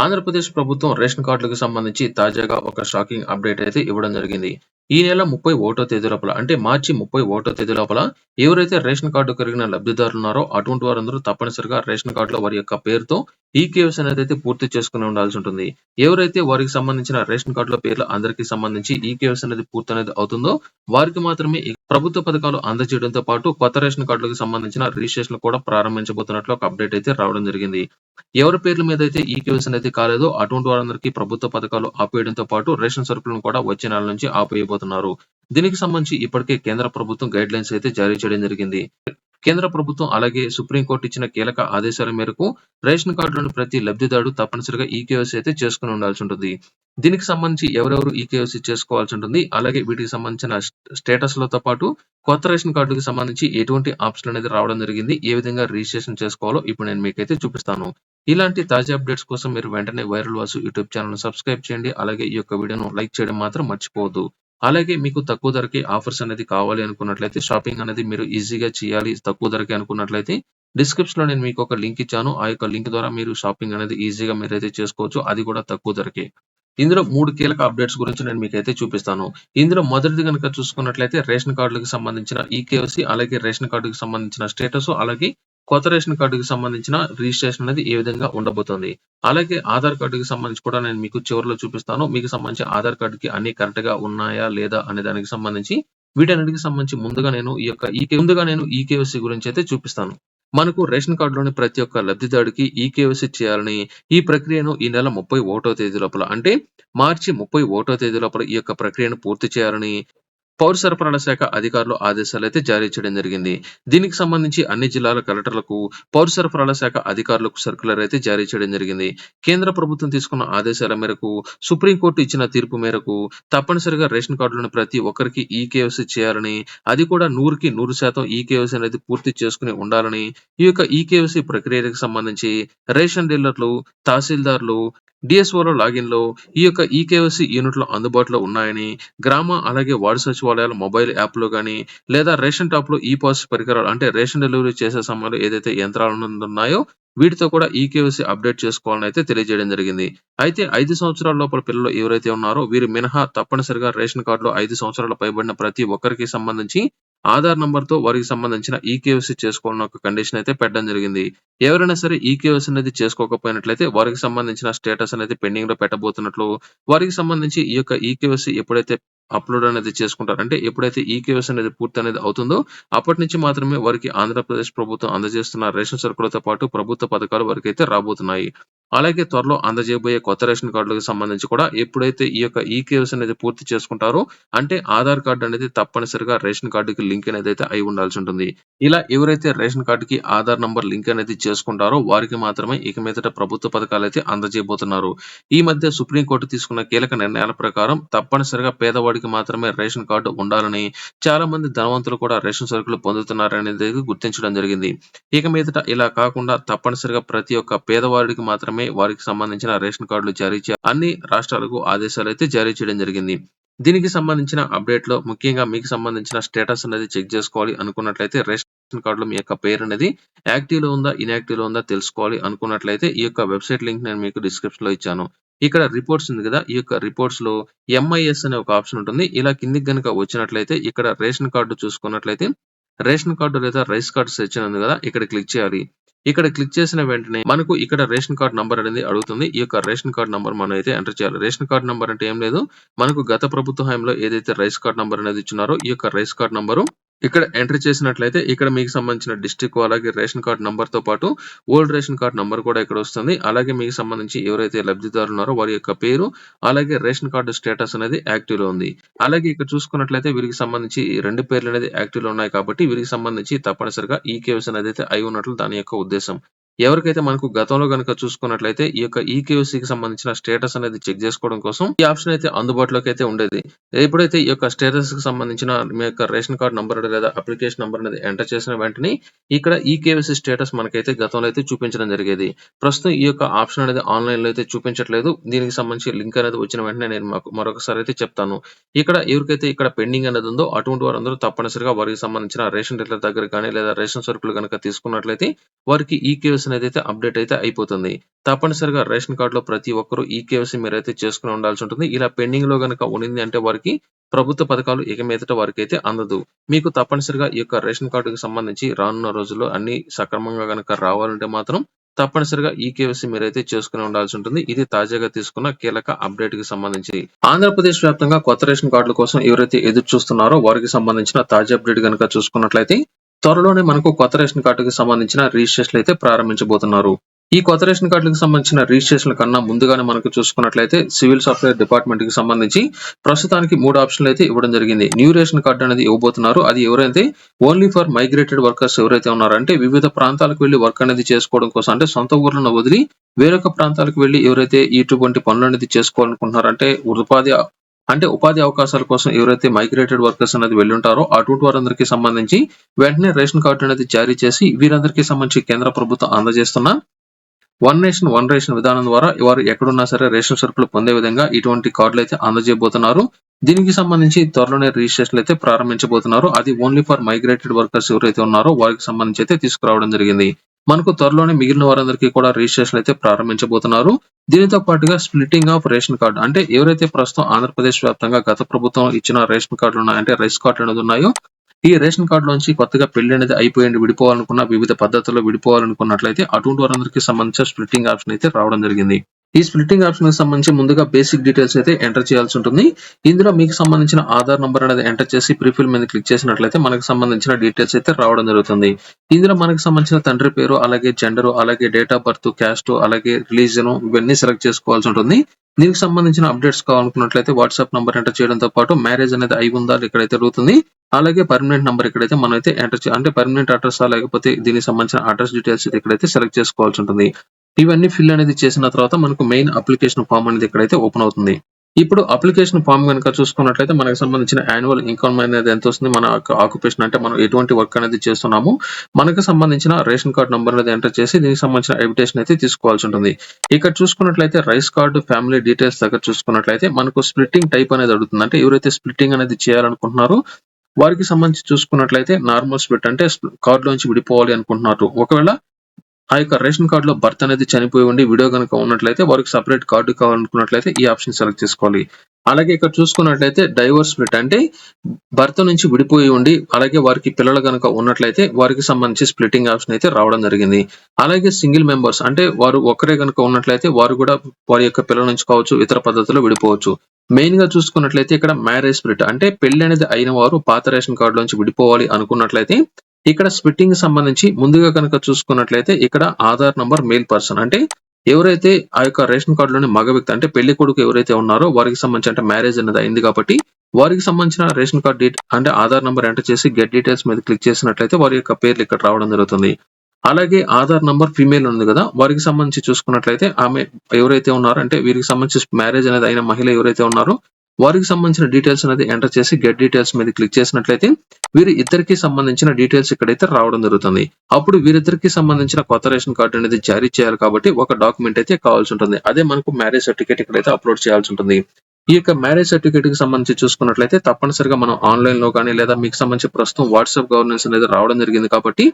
ఆంధ్రప్రదేశ్ ప్రభుత్వం రేషన్ కార్డులకు సంబంధించి తాజాగా ఒక షాకింగ్ అప్డేట్ అయితే ఇవ్వడం జరిగింది. ఈ నెల ముప్పై ఓటో తేదీ లోపల అంటే మార్చి ముప్పై ఓటో తేదీ లోపల ఎవరైతే రేషన్ కార్డు కలిగిన లబ్ధిదారులు ఉన్నారో అటువంటి వారందరూ తప్పనిసరిగా రేషన్ కార్డులో వారి యొక్క పేరుతో ఈ కేవైసీ అనేది అయితే పూర్తి చేసుకుని ఉండాల్సి ఉంటుంది. ఎవరైతే వారికి సంబంధించిన రేషన్ కార్డులో పేర్లు అందరికీ సంబంధించి ఈ కేవైసీ అనేది పూర్తి అనేది అవుతుందో వారికి మాత్రమే ప్రభుత్వ పథకాలు అందజేయడంతో పాటు కొత్త రేషన్ కార్డులకు సంబంధించిన రిజిస్ట్రేషన్ కూడా ప్రారంభించబోతున్నట్లు ఒక అప్డేట్ అయితే రావడం జరిగింది. ఎవరి పేర్ల మీద అయితే ఈ కేవైసీ అనేది కాలేదు. అటువంటి వారందరికీ ప్రభుత్వ పథకాలు ఆపేయడంతో పాటు రేషన్ సరుకులను కూడా వచ్చే నెల నుంచి ఆపేయబోతున్నారు దీనికి సంబంధించి ఇప్పటికే కేంద్ర ప్రభుత్వం గైడ్ లైన్స్ అయితే జారీ చేయడం జరిగింది. కేంద్ర ప్రభుత్వం అలాగే సుప్రీంకోర్టు ఇచ్చిన కీలక ఆదేశాల మేరకు రేషన్ కార్డులోని ప్రతి లబ్ధిదారుడు తప్పనిసరిగా ఈ అయితే చేసుకుని ఉండాల్సి ఉంటుంది. దీనికి సంబంధించి ఎవరెవరు ఈ చేసుకోవాల్సి ఉంటుంది. అలాగే వీటికి సంబంధించిన స్టేటస్లతో పాటు కొత్త రేషన్ కార్డుకి సంబంధించి ఎటువంటి ఆప్షన్ అనేది రావడం జరిగింది. ఏ విధంగా రిజిస్ట్రేషన్ చేసుకోవాలో ఇప్పుడు నేను మీకైతే చూపిస్తాను. ఇలాంటి తాజా అప్డేట్స్ కోసం మీరు వెంటనే viral Vasu YouTube channel subscribe చేయండి. అలాగే ఈ యొక్క వీడియోను లైక్ చేయడం మాత్రం మర్చిపోవద్దు. అలాగే మీకు తక్కువ ధరకి ఆఫర్స్ అనేది కావాలి అనుకున్నట్లయితే షాపింగ్ అనేది మీరు ఈజీగా చేయాలి తక్కువ ధరకి అనుకున్నట్లయితే డిస్క్రిప్షన్లో నేను మీకు ఒక లింక్ ఇచ్చాను. ఆ యొక్క లింక్ ద్వారా మీరు షాపింగ్ అనేది ఈజీగా మీరైతే చేసుకోవచ్చు. అది కూడా తక్కువ ధరకే. ఇందులో మూడు కీలక అప్డేట్స్ గురించి నేను మీకు అయితే చూపిస్తాను. ఇందులో మొదటిది కనుక చూసుకున్నట్లయితే రేషన్ కార్డులకు సంబంధించిన ఈకేఎస్సీ అలాగే రేషన్ కార్డుకి సంబంధించిన స్టేటస్ అలాగే కొత్త రేషన్ కార్డుకి సంబంధించిన రిజిస్ట్రేషన్ అనేది ఏ విధంగా ఉండబోతుంది? అలాగే ఆధార్ కార్డుకి సంబంధించి కూడా నేను మీకు చివరిలో చూపిస్తాను. మీకు సంబంధించి ఆధార్ కార్డుకి అన్ని కరెక్ట్గా ఉన్నాయా లేదా అనే దానికి సంబంధించి వీటన్నిటికి సంబంధించి ముందుగా నేను ఈ యొక్క ఈ ముందుగా నేను ఈ కేవైసీ గురించి అయితే చూపిస్తాను. మనకు రేషన్ కార్డులోని ప్రతి ఒక్క లబ్ధిదారుడికి ఈ కేవైసీ చేయాలని ఈ ప్రక్రియను ఈ నెల ముప్పై ఒకటో తేదీ లోపల అంటే మార్చి ముప్పై ఒకటో తేదీ లోపల ఈ యొక్క ప్రక్రియను పూర్తి చేయాలని పౌర సరఫరాల శాఖ అధికారులు ఆదేశాలు అయితే జారీ చేయడం జరిగింది. దీనికి సంబంధించి అన్ని జిల్లాల కలెక్టర్లకు పౌర సరఫరాల శాఖ అధికారులకు సర్కులర్ అయితే జారీ చేయడం జరిగింది. కేంద్ర ప్రభుత్వం తీసుకున్న ఆదేశాల మేరకు సుప్రీంకోర్టు ఇచ్చిన తీర్పు మేరకు తప్పనిసరిగా రేషన్ కార్డులను ప్రతి ఒక్కరికి ఈ కేవైసీ చేయాలని అది కూడా నూరుకి నూరు శాతం ఈ కేవైసీ అనేది పూర్తి చేసుకుని ఉండాలని ఈ యొక్క ఈ కేవైసీ ప్రక్రియకు సంబంధించి రేషన్ డీలర్లు తహసీల్దార్లు డిఎస్ఓలో లాగిన్లో ఈ యొక్క ఈకేవైసీ యూనిట్లు అందుబాటులో ఉన్నాయని గ్రామ అలాగే వార్డు సచివాలయాల మొబైల్ యాప్లో కానీ లేదా రేషన్ టాప్లో ఈ పాస్ పరికరాలు అంటే రేషన్ డెలివరీ చేసే సమయంలో ఏదైతే యంత్రాలు ఉన్నాయో వీటితో కూడా ఈకేవైసీ అప్డేట్ చేసుకోవాలని అయితే తెలియజేయడం జరిగింది. అయితే ఐదు సంవత్సరాల లోపల పిల్లలు ఎవరైతే ఉన్నారో వీరు మినహా తప్పనిసరిగా రేషన్ కార్డులో ఐదు సంవత్సరాల పైబడిన ప్రతి ఒక్కరికి సంబంధించి ఆధార్ నంబర్‌తో వారికి సంబంధించిన ఈకేవైసీ చేసుకోవాలని ఒక కండిషన్ అయితే పెట్టడం జరిగింది. ఎవరైనా సరే ఈకేవైసీ అనేది చేసుకోకపోయినట్లయితే వారికి సంబంధించిన స్టేటస్ అనేది పెండింగ్‌లో పెట్టబోతున్నట్లు, వారికి సంబంధించి ఈ యొక్క ఈకేవైసీ ఎప్పుడైతే అప్‌లోడ్ అనేది చేసుకుంటారంటే ఎప్పుడైతే ఈకేవైసీ అనేది పూర్తి అనేది అవుతుందో అప్పటి నుంచి మాత్రమే వారికి ఆంధ్రప్రదేశ్ ప్రభుత్వం అందజేస్తున్న రేషన్ సరుకులతో పాటు ప్రభుత్వ పథకాలు వారికైతే రాబోతున్నాయి. అలాగే త్వరలో అందజేయబోయే కొత్త రేషన్ కార్డులకు సంబంధించి కూడా ఎప్పుడైతే ఈ యొక్క ఈకేవైసీ అనేది పూర్తి చేసుకుంటారో అంటే ఆధార్ కార్డు అనేది తప్పనిసరిగా రేషన్ కార్డుకి లింక్ అనేది అయితే అయి ఉండాల్సి ఉంటుంది. ఇలా ఎవరైతే రేషన్ కార్డుకి ఆధార్ నంబర్ లింక్ అనేది చేసుకుంటారో వారికి మాత్రమే ఇక మీదట ప్రభుత్వ పథకాలు అయితే అందజేయబోతున్నారు. ఈ మధ్య సుప్రీంకోర్టు తీసుకున్న కీలక నిర్ణయాల ప్రకారం తప్పనిసరిగా పేదవాడి పేదవాడికి మాత్రమే రేషన్ కార్డు ఉండాలని చాలా మంది ధనవంతులు కూడా రేషన్ సరుకులు పొందుతున్నారనేది గుర్తించడం జరిగింది. ఇక మీదట ఇలా కాకుండా తప్పనిసరిగా ప్రతి ఒక్క పేదవాడికి మాత్రమే వారికి సంబంధించిన రేషన్ కార్డులు జారీ చేయాలి అన్ని రాష్ట్రాలకు ఆదేశాలు అయితే జారీ చేయడం జరిగింది. దీనికి సంబంధించిన అప్డేట్లో ముఖ్యంగా మీకు సంబంధించిన స్టేటస్ అనేది చెక్ చేసుకోవాలి అనుకున్నట్లయితే రేషన్ కార్డులో మీ యొక్క పేరు అనేది యాక్టివ్లో ఉందా ఇన్యాక్టివ్లో ఉందా తెలుసుకోవాలి అనుకున్నట్లయితే ఈ యొక్క వెబ్సైట్ లింక్ నేను మీకు డిస్క్రిప్షన్లో ఇచ్చాను. ఇక్కడ రిపోర్ట్స్ ఉంది కదా ఈ యొక్క రిపోర్ట్స్లో ఎంఐఎస్ అనే ఒక ఆప్షన్ ఉంటుంది. ఇలా కిందికి గనుక వచ్చినట్లయితే ఇక్కడ రేషన్ కార్డు చూసుకున్నట్లయితే రేషన్ కార్డు లేదా రైస్ కార్డు సెక్షన్ ఉంది కదా ఇక్కడ క్లిక్ చేయాలి. ఇక్కడ క్లిక్ చేసిన వెంటనే మనకు ఇక్కడ రేషన్ కార్డ్ నంబర్ అనేది అడుగుతుంది. ఈ యొక్క రేషన్ కార్డ్ నంబర్ మనం అయితే ఎంటర్ చేయాలి. రేషన్ కార్డ్ నంబర్ అంటే ఏం లేదు మనకు గత ప్రభుత్వ హయాంలో ఏదైతే రైస్ కార్డ్ నంబర్ అనేది ఇచ్చినారో ఈ యొక్క రైస్ కార్డ్ నంబరు ఇక్కడ ఎంటర్ చేసినట్లయితే ఇక్కడ మీకు సంబంధించిన డిస్ట్రిక్ట్ అలాగే రేషన్ కార్డ్ నంబర్తో పాటు ఓల్డ్ రేషన్ కార్డ్ నంబర్ కూడా ఇక్కడ వస్తుంది. అలాగే మీకు సంబంధించి ఎవరైతే లబ్ధిదారులు ఉన్నారో వారి యొక్క పేరు అలాగే రేషన్ కార్డు స్టేటస్ అనేది యాక్టివ్లో ఉంది. అలాగే ఇక్కడ చూసుకున్నట్లయితే వీరికి సంబంధించి రెండు పేర్లు అనేది యాక్టివ్లో ఉన్నాయి కాబట్టి వీరికి సంబంధించి తప్పనిసరిగా ఈ కేవైసీ అనేది అయితే అయి ఉన్నట్లు దాని యొక్క ఉద్దేశం. ఎవరికైతే మనకు గతంలో గనుక చూసుకున్నట్లయితే ఈ యొక్క ఈకేవైసీకి సంబంధించిన స్టేటస్ అనేది చెక్ చేసుకోవడం కోసం ఈ ఆప్షన్ అయితే అందుబాటులోకి అయితే ఉండేది. ఎప్పుడైతే ఈ యొక్క స్టేటస్కి సంబంధించిన మీ యొక్క రేషన్ కార్డ్ నంబర్ లేదా అప్లికేషన్ నంబర్ అనేది ఎంటర్ చేసిన వెంటనే ఇక్కడ ఈ ఈకేవైసీ స్టేటస్ మనకైతే గతంలో అయితే చూపించడం జరిగేది. ప్రస్తుతం ఈ యొక్క ఆప్షన్ అనేది ఆన్‌లైన్లో అయితే చూపించట్లేదు. దీనికి సంబంధించి లింక్ అనేది వచ్చిన వెంటనే నేను మాకు మరొకసారి అయితే చెప్తాను. ఇక్కడ ఎవరికైతే ఇక్కడ పెండింగ్ అనేది ఉందో అటువంటి వారందరూ తప్పనిసరిగా వారికి సంబంధించిన రేషన్ డీలర్ దగ్గర కానీ లేదా రేషన్ సరుకులు కనుక తీసుకున్నట్లయితే వారికి ఈకేవైసీ అనేది అయితే అప్డేట్ అయితే అయిపోతుంది. తప్పనిసరిగా రేషన్ కార్డ్‌లో ప్రతి ఒక్కరూ ఈ ఈకేవైసీ మీరైతే చేసుకుని ఉండాల్సి ఉంటుంది. ఇలా పెండింగ్లో గనక ఉండింది అంటే వారికి ప్రభుత్వ పథకాలు ఇక మీదట వారికైతే అందదు. మీకు తప్పనిసరిగా ఈ యొక్క రేషన్ కార్డ్‌కి సంబంధించి రానున్న రోజుల్లో అన్ని సక్రమంగా గనక రావాలంటే మాత్రం తప్పనిసరిగా ఈ ఈకేవైసీ మీరైతే చేసుకుని ఉండాల్సి ఉంటుంది. ఇది తాజాగా తీసుకున్న కీలక అప్డేట్కి సంబంధించి. ఆంధ్రప్రదేశ్ వ్యాప్తంగా కొత్త రేషన్ కార్డుల కోసం ఎవరైతే ఎదురు చూస్తున్నారో వారికి సంబంధించిన తాజా అప్డేట్ కనుక చూసుకున్నట్లయితే త్వరలోనే మనకు కొత్త రేషన్ కార్డుకి సంబంధించిన రిజిస్ట్రేషన్లు అయితే ప్రారంభించబోతున్నారు. ఈ కొత్త రేషన్ కార్డులకు సంబంధించిన రిజిస్ట్రేషన్ కన్నా ముందుగానే మనకు చూసుకున్నట్లయితే సివిల్ సాఫ్ట్వేర్ డిపార్ట్మెంట్కి సంబంధించి ప్రస్తుతానికి మూడు ఆప్షన్లు అయితే ఇవ్వడం జరిగింది. న్యూ రేషన్ కార్డు అనేది ఇవ్వబోతున్నారు. అది ఎవరైతే ఓన్లీ ఫర్ మైగ్రేటెడ్ వర్కర్స్ ఎవరైతే ఉన్నారంటే వివిధ ప్రాంతాలకు వెళ్ళి వర్క్ అనేది చేసుకోవడం కోసం అంటే సొంత ఊర్లను వదిలి వేరొక ప్రాంతాలకు వెళ్ళి ఎవరైతే ఇటువంటి పనులు అనేది చేసుకోవాలనుకుంటున్నారంటే ఉపాధి అంటే ఉపాధి అవకాశాల కోసం ఎవరైతే మైగ్రేటెడ్ వర్కర్స్ అనేది వెళ్ళుంటారో అటువంటి వారందరికీ సంబంధించి వెంటనే రేషన్ కార్డు అనేది జారీ చేసి వీరందరికీ సంబంధించి కేంద్ర ప్రభుత్వం అందజేస్తున్న వన్ నేషన్ వన్ రేషన్ విధానం ద్వారా వారు ఎక్కడున్నా సరే రేషన్ సరుకులు పొందే విధంగా ఇటువంటి కార్డులు అయితే అందజేయబోతున్నారు. దీనికి సంబంధించి త్వరలోనే రిజిస్ట్రేషన్లు అయితే ప్రారంభించబోతున్నారు. అది ఓన్లీ ఫర్ మైగ్రేటెడ్ వర్కర్స్ ఎవరైతే ఉన్నారో వారికి సంబంధించి అయితే తీసుకురావడం జరిగింది. మనకు త్వరలోనే మిగిలిన వారందరికీ కూడా రిజిస్ట్రేషన్ అయితే ప్రారంభించబోతున్నారు. దీనితో పాటుగా స్ప్లిట్టింగ్ ఆఫ్ రేషన్ కార్డు అంటే ఎవరైతే ప్రస్తుతం ఆంధ్రప్రదేశ్ వ్యాప్తంగా గత ప్రభుత్వం ఇచ్చిన రేషన్ కార్డులు ఉన్నాయి అంటే రైస్ కార్డులు అనేది ఉన్నాయో ఈ రేషన్ కార్డు నుంచి కొత్తగా పెళ్ళి అనేది అయిపోయింది విడిపోవాలనుకున్న వివిధ పద్ధతుల్లో విడిపోవాలనుకున్నట్లయితే అటువంటి వారందరికీ సంబంధించిన స్ప్లిట్టింగ్ ఆప్షన్ అయితే రావడం జరిగింది. ఈ స్ప్లిట్టింగ్ ఆప్షన్కి సంబంధించి ముందుగా బేసిక్ డీటెయిల్స్ అయితే ఎంటర్ చేయాల్సి ఉంటుంది. ఇందులో మీకు సంబంధించిన ఆధార్ నెంబర్ అనేది ఎంటర్ చేసి ప్రిఫిల్ మీద క్లిక్ చేసినట్లయితే మనకు సంబంధించిన డీటెయిల్స్ అయితే రావడం జరుగుతుంది. ఇందులో మనకు సంబంధించిన తండ్రి పేరు అలాగే జెండర్ అలాగే డేట్ ఆఫ్ బర్త్ క్యాస్ట్ అలాగే రిలీజన్ ఇవన్నీ సెలెక్ట్ చేసుకోవాల్సి ఉంటుంది. దీనికి సంబంధించిన అప్డేట్స్ కావాలనుకున్నట్లయితే వాట్సాప్ నెంబర్ ఎంటర్ చేయడంతో పాటు మ్యారేజ్ అనేది అయి ఉందా ఇక్కడైతే అడుగుతుంది. అలాగే పర్మనెంట్ నెంబర్ ఇక్కడైతే అయితే ఎంటర్ అంటే పర్మనెంట్ అడ్రస్ లేకపోతే దీనికి సంబంధించిన అడ్రస్ డీటెయిల్స్ ఇక్కడైతే సెలెక్ట్ చేసుకోవాల్సి ఉంటుంది. ఇవన్నీ ఫిల్ అనేది చేసిన తర్వాత మనకు మెయిన్ అప్లికేషన్ ఫామ్ అనేది ఇక్కడైతే ఓపెన్ అవుతుంది. ఇప్పుడు అప్లికేషన్ ఫామ్ కనుక చూసుకున్నట్లయితే మనకు సంబంధించిన యాన్యువల్ ఇన్కమ్ అనేది ఎంత వస్తుంది మన ఆక్యుపేషన్ అంటే మనం ఎటువంటి వర్క్ అనేది చేస్తున్నాము మనకు సంబంధించిన రేషన్ కార్డ్ నెంబర్ అనేది ఎంటర్ చేసి దీనికి సంబంధించిన ఎవిటేషన్ అయితే తీసుకోవాల్సి ఉంటుంది. ఇక్కడ చూసుకున్నట్లయితే రైస్ కార్డు ఫ్యామిలీ డీటెయిల్స్ దగ్గర చూసుకున్నట్లయితే మనకు స్ప్లిట్టింగ్ టైప్ అనేది అడుగుతుంది. అంటే ఎవరైతే స్ప్లిట్టింగ్ అనేది చేయాలనుకుంటున్నారో వారికి సంబంధించి చూసుకున్నట్లయితే నార్మల్ స్ప్లిట్ అంటే కార్డ్ లోంచి విడిపోవాలి అనుకుంటున్నారు. ఒకవేళ ఆ యొక్క రేషన్ కార్డులో భర్త అనేది చనిపోయి ఉండి వీడియో కనుక ఉన్నట్లయితే వారికి సెపరేట్ కార్డు కావాలనుకున్నట్లయితే ఈ ఆప్షన్ సెలెక్ట్ చేసుకోవాలి. అలాగే ఇక్కడ చూసుకున్నట్లయితే డైవర్స్ స్ప్లిట్ అంటే భర్త నుంచి విడిపోయి ఉండి అలాగే వారికి పిల్లలు కనుక ఉన్నట్లయితే వారికి సంబంధించి స్ప్లిటింగ్ ఆప్షన్ అయితే రావడం జరిగింది. అలాగే సింగిల్ మెంబర్స్ అంటే వారు ఒక్కరే గనుక ఉన్నట్లయితే వారు కూడా వారి యొక్క పిల్లల నుంచి కావచ్చు ఇతర పద్ధతిలో విడిపోవచ్చు. మెయిన్గా చూసుకున్నట్లయితే ఇక్కడ మ్యారేజ్ స్ప్లిట్ అంటే పెళ్ళి అనేది అయిన వారు పాత రేషన్ కార్డు నుంచి విడిపోవాలి అనుకున్నట్లయితే ఇక్కడ స్ప్లిట్టింగ్ సంబంధించి ముందుగా కనుక చూసుకున్నట్లయితే ఇక్కడ ఆధార్ నంబర్ మేల్ పర్సన్ అంటే ఎవరైతే ఆ యొక్క రేషన్ కార్డులోని మగ వ్యక్తి అంటే పెళ్ళి కొడుకు ఎవరైతే ఉన్నారో వారికి సంబంధించి అంటే మ్యారేజ్ అనేది అయింది కాబట్టి వారికి సంబంధించిన రేషన్ కార్డ్ డీటెయిల్ అంటే ఆధార్ నంబర్ ఎంటర్ చేసి గెట్ డీటెయిల్స్ మీద క్లిక్ చేసినట్లయితే వారి యొక్క పేర్లు ఇక్కడ రావడం జరుగుతుంది. అలాగే ఆధార్ నంబర్ ఫీమేల్ ఉంది కదా వారికి సంబంధించి చూసుకున్నట్లయితే ఆమె ఎవరైతే ఉన్నారో అంటే వీరికి సంబంధించి మ్యారేజ్ అనేది అయిన మహిళ ఎవరైతే ఉన్నారో వారికి సంబంధించిన డీటెయిల్స్ అనేది ఎంటర్ చేసి గెట్ డీటెయిల్స్ మీద క్లిక్ చేసినట్లయితే వీరి ఇద్దరికి సంబంధించిన డీటెయిల్స్ ఇక్కడైతే రావడం జరుగుతుంది. అప్పుడు వీరిద్దరికి సంబంధించిన కొత్త రేషన్ కార్డు అనేది జారీ చేయాలి కాబట్టి ఒక డాక్యుమెంట్ అయితే కావాల్సి ఉంటుంది. అదే మనకు మ్యారేజ్ సర్టిఫికేట్ ఇక్కడైతే అప్లోడ్ చేయాల్సి ఉంటుంది. ఈ యొక్క మ్యారేజ్ సర్టిఫికేట్కి సంబంధించి చూసుకున్నట్లయితే తప్పనిసరిగా మనం ఆన్లైన్లో కానీ లేదా మీకు సంబంధించి ప్రస్తుతం వాట్సాప్ గవర్నెన్స్ అనేది రావడం జరిగింది కాబట్టి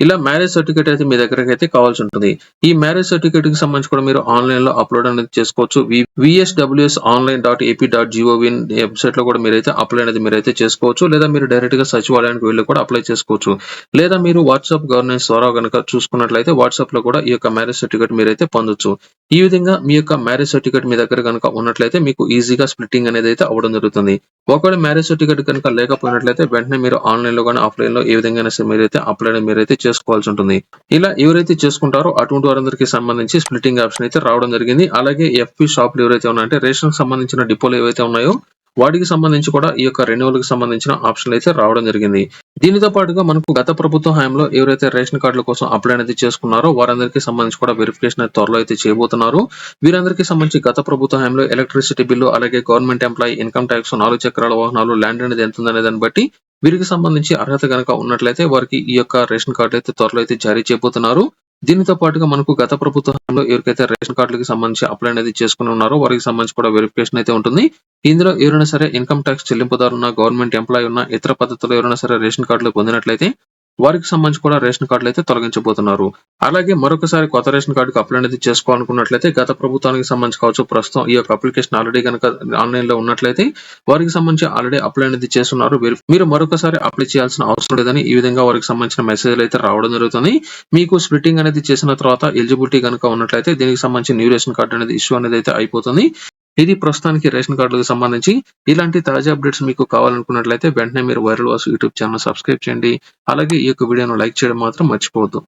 ఇలా మ్యారేజ్ సర్టిఫికేట్ అయితే మీ దగ్గరకి అయితే కావాల్సి ఉంటుంది. ఈ మ్యారేజ్ సర్టిఫికేట్కి సంబంధించి కూడా మీరు ఆన్లైన్లో అప్లోడ్ అనేది చేసుకోవచ్చు. VSWS online dot AP dot GOV వెబ్సైట్లో కూడా మీరైతే అప్లై అనేది మీరైతే చేసుకోవచ్చు. లేదా మీరు డైరెక్ట్గా సచివాలయానికి వెళ్ళి కూడా అప్లై చేసుకోవచ్చు. లేదా మీరు వాట్సాప్ గవర్నెన్స్ ద్వారా కనుక చూసుకున్నట్లయితే వాట్సాప్లో కూడా ఈ యొక్క మ్యారేజ్ సర్టిఫికేట్ మీరైతే పొందొచ్చు. ఈ విధంగా మీ యొక్క మ్యారేజ్ సర్టిఫికేట్ మీ దగ్గర గనుక ఉన్నట్లయితే మీకు ఈజీగా స్ప్లిట్టింగ్ అనేది అయితే అవ్వడం జరుగుతుంది. ఒకవేళ మ్యారేజ్ సర్టిఫికేట్ కనుక లేకపోయినట్లయితే వెంటనే మీరు ఆన్లైన్లో కానీ ఆఫ్లైన్లో ఏ విధంగా సరే మీరైతే అప్లై మీరైతే చేసుకోవాల్సి ఉంటుంది. ఇలా ఎవరైతే చేసుకుంటారో అటువంటి వారందరికీ సంబంధించి స్ప్లిటింగ్ ఆప్షన్ అయితే రావడం జరిగింది. అలాగే ఎఫ్పి షాపులు ఎవరైతే ఉన్నాయంటే రేషన్కి సంబంధించిన డిపోలు ఏవైతే ఉన్నాయో వాటికి సంబంధించి కూడా ఈ యొక్క రెన్యువల్కి సంబంధించిన ఆప్షన్లు అయితే రావడం జరిగింది. దీనితో పాటుగా మనకు గత ప్రభుత్వ హయాంలో ఎవరైతే రేషన్ కార్డుల కోసం అప్లై అనేది చేసుకున్నారో వారందరికీ సంబంధించి కూడా వెరిఫికేషన్ అయితే త్వరలో అయితే చేయబోతున్నారు. వీరందరికీ సంబంధించి గత ప్రభుత్వ హయాంలో ఎలక్ట్రిసిటీ బిల్లు అలాగే గవర్నమెంట్ ఎంప్లాయీ ఇన్కమ్ టాక్స్ నాలుగు చక్రాల వాహనాలు ల్యాండ్ అనేది ఎంత ఉందనే దాన్ని బట్టి వీరికి సంబంధించి అర్హత కనుక ఉన్నట్లయితే వారికి ఈ యొక్క రేషన్ కార్డు అయితే త్వరలో అయితే జారీ చేయబోతున్నారు. దీనితో పాటుగా మనకు గత ప్రభుత్వంలో ఎవరికైతే రేషన్ కార్డులకి సంబంధించి అప్లై అనేది చేసుకుని ఉన్నారో వారికి సంబంధించి కూడా వెరిఫికేషన్ అయితే ఉంటుంది. ఇందులో ఎవరైనా సరే ఇన్కమ్ టాక్స్ చెల్లింపుదారు ఉన్న గవర్నమెంట్ ఎంప్లాయీ ఉన్న ఇతర పద్ధతుల్లో ఎవరైనా సరే రేషన్ కార్డులు పొందినట్లయితే వారికి సంబంధించి కూడా రేషన్ కార్డులు అయితే తొలగించబోతున్నారు. అలాగే మరొకసారి కొత్త రేషన్ కార్డుకి అప్లై అనేది చేసుకోవాలనుకున్నట్లయితే గత ప్రభుత్వానికి సంబంధించి కావచ్చు ప్రస్తుతం ఈ యొక్క అప్లికేషన్ ఆల్రెడీ కనుక ఆన్లైన్లో ఉన్నట్లయితే వారికి సంబంధించి ఆల్రెడీ అప్లై అనేది చేస్తున్నారు. మీరు మరొకసారి అప్లై చేయాల్సిన అవసరం లేదని ఈ విధంగా వారికి సంబంధించిన మెసేజ్లు అయితే రావడం జరుగుతుంది. మీకు స్ప్లిట్టింగ్ అనేది చేసిన తర్వాత ఎలిజిబిలిటీ కనుక ఉన్నట్లయితే దీనికి సంబంధించి న్యూ రేషన్ కార్డు అనేది ఇష్యూ అనేది అయితే అయిపోతుంది. ఇది ప్రస్తుతానికి రేషన్ కార్డులకు సంబంధించి. ఇలాంటి తాజా అప్డేట్స్ మీకు కావాలనుకున్నట్లయితే వెంటనే మీరు viral Vasu YouTube channel subscribe చేయండి. అలాగే ఈ యొక్క వీడియోను లైక్ చేయడం మాత్రం మర్చిపోవద్దు.